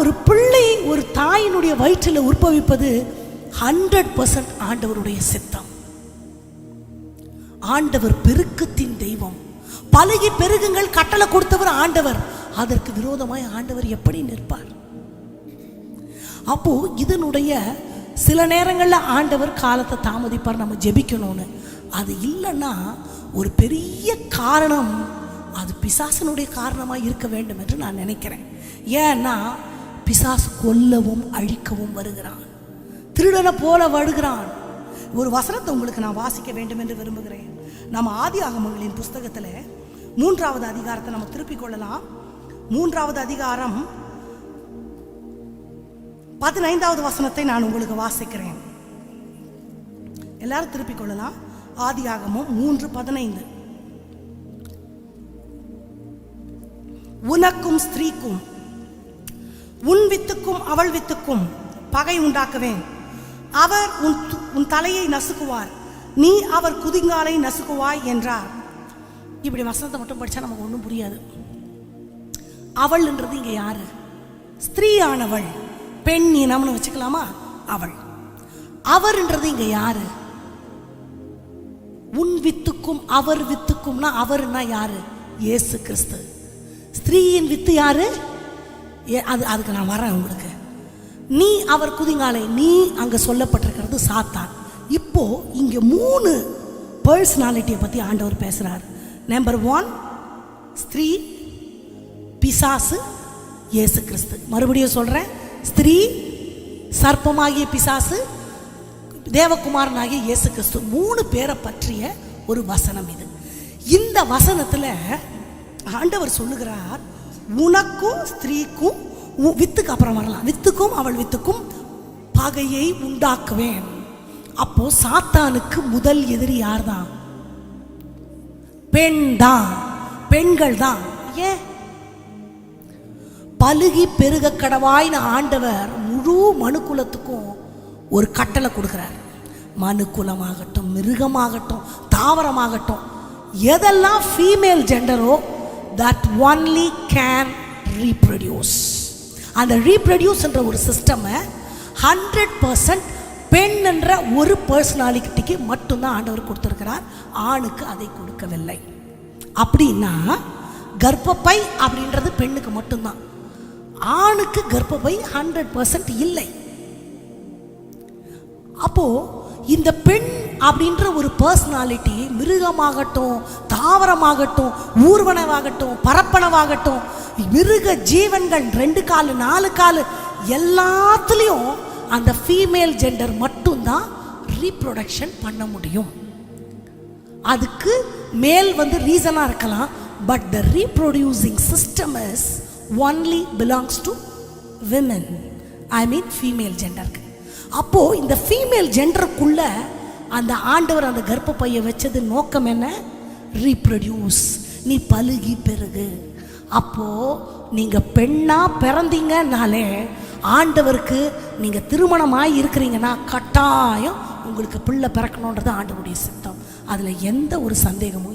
ஒரு பிள்ளை ஒரு தாயினுடைய வயிற்றில் உற்பவிப்பது ஹண்ட்ரட் பர்சன்ட் ஆண்டவருடைய சித்தம். ஆண்டவர் பெருக்கத்தின் தெய்வம். பழகி பெருகுங்கள் கட்டளை கொடுத்தவர் ஆண்டவர். அதற்கு விரோதமாய் ஆண்டவர் எப்படி நிற்பார்? அப்போ இதனுடைய சில நேரங்களில் ஆண்டவர் காலத்தை தாமதிப்பார் நம்ம ஜெபிக்கணும்னு. அது இல்லைன்னா ஒரு பெரிய காரணம் அது பிசாசனுடைய காரணமாக இருக்க வேண்டும் என்று நான் நினைக்கிறேன். ஏன்னா பிசாசு கொல்லவும் அழிக்கவும் வருகிறான். திருடனை போல வருகிறான் ஒரு வசனத்தை உங்களுக்கு நான் வாசிக்க வேண்டும் என்று விரும்புகிறேன். நம்ம ஆதி ஆகமங்களின் புஸ்தகத்தில் மூன்றாவது அதிகாரத்தை நம்ம திருப்பிக் கொள்ளலாம். மூன்றாவது அதிகாரம் பதினைந்தாவது வசனத்தை நான் உங்களுக்கு வாசிக்கிறேன். எல்லாரும் திருப்பிக் கொள்ளலாம். ஆதி ஆகமும் மூன்று பதினைந்து. உனக்கும் ஸ்திரீக்கும் உன் வித்துக்கும் அவள் வித்துக்கும் பகை உண்டாக்குவேன். அவர் உன் து- உன் தலையை நசுக்குவார். நீ அவர் குதிங்காலை நசுக்குவாய் என்றார். இப்படி வசனத்தை மட்டும் படிச்சா நமக்கு ஒன்றும் புரியாது. அவள்ன்றது இங்கே யாரு? ஸ்திரீயானவள். பெண் இனம்னு வச்சுக்கலாமா? அவள். அவர்ன்றது இங்கே யாரு? உன் வித்துக்கும் அவர் வித்துக்கும்னா அவர்னா யாரு? இயேசு கிறிஸ்து. ஸ்திரீயின் வித்து யாரு? அது அதுக்கு நான் வரேன் உங்களுக்கு. நீ அவர் குதிங்காலை நீ அங்கே சொல்லப்பட்டிருக்கிறது சாத்தான். இப்போ இங்கே மூணு பர்சனாலிட்டியை பற்றி ஆண்டவர் பேசுகிறார் நம்பர் ஒன் ஸ்திரீ பிசாசு இயேசு கிறிஸ்து மறுபடியும் சொல்கிறேன் ஸ்திரீ சர்ப்பமாகிய பிசாசு தேவகுமாரனாகிய இயேசு கிறிஸ்து மூணு பேரை பற்றிய ஒரு வசனம் இது. இந்த வசனத்தில் ஆண்டவர் சொல்லுகிறார் உனக்கும் ஸ்திரீக்கும் உ- வித்துக்கு அப்புறம் வரலாம். வித்துக்கும் அவள் வித்துக்கும் பகையை உண்டாக்குவேன். அப்போ சாத்தானுக்கு முதல் எதிரி யார்தான்? பெண் தான் பெண்கள் தான் ஏன்? பலுகி பெருக கடவாய்னு ஆண்டவர் முழு மனுக்குலத்துக்கும் ஒரு கட்டளை கொடுக்குறார். மனுக்குலமாகட்டும் மிருகமாகட்டும் தாவரமாகட்டும் எதெல்லாம் ஃபீமேல் ஜெண்டரோ தட் ஒன்லி கேன் ரீப்ரொடியூஸ் அந்த ரீப்ரொடியூஸ்ன்ற ஒரு சிஸ்டமை ஹண்ட்ரட் பர்சன்ட் பெண்ணுன்ற ஒரு பர்சனாலிட்டிக்கு மட்டும்தான் ஆண்டவர் கொடுத்துருக்கிறார். ஆணுக்கு அதை கொடுக்கவில்லை. அப்படின்னா கர்ப்பப்பை அப்படின்றது பெண்ணுக்கு மட்டும்தான். ஆணுக்கு கர்ப்பப்பை ஹண்ட்ரட் பர்சன்ட் இல்லை. அப்போது இந்த பெண் அப்படின்ற ஒரு பர்சனாலிட்டி மிருகமாகட்டும் தாவரமாகட்டும் ஊர்வனவாகட்டும் பரப்பனவாகட்டும் மிருக ஜீவன்கள் ரெண்டு காலு நாலு காலு எல்லாத்துலேயும் அந்த ஃபீமேல் ஜெண்டர் மட்டும்தான் ரீப்ரொடக்ஷன் பண்ண முடியும். அதுக்கு மேல் வந்து ரீசனாக இருக்கலாம் but the reproducing system is only belongs to women I mean female ஜெண்டருக்கு அப்போது இந்த ஃபீமேல் ஜெண்டருக்குள்ள அந்த ஆண்டவர் அந்த கர்ப்பப்பையை வச்சது நோக்கம் என்ன? ரீப்ரொடியூஸ் நீ பழுகி பெருகு. அப்போது நீங்கள் பெண்ணாக பிறந்தீங்கனாலே ஆண்டவருக்கு நீங்கள் திருமணமாகி இருக்கிறீங்கன்னா கட்டாயம் உங்களுக்கு பிள்ளை பிறக்கணுன்றது ஆண்டவருடைய சித்தம். அதில் எந்த ஒரு சந்தேகமும்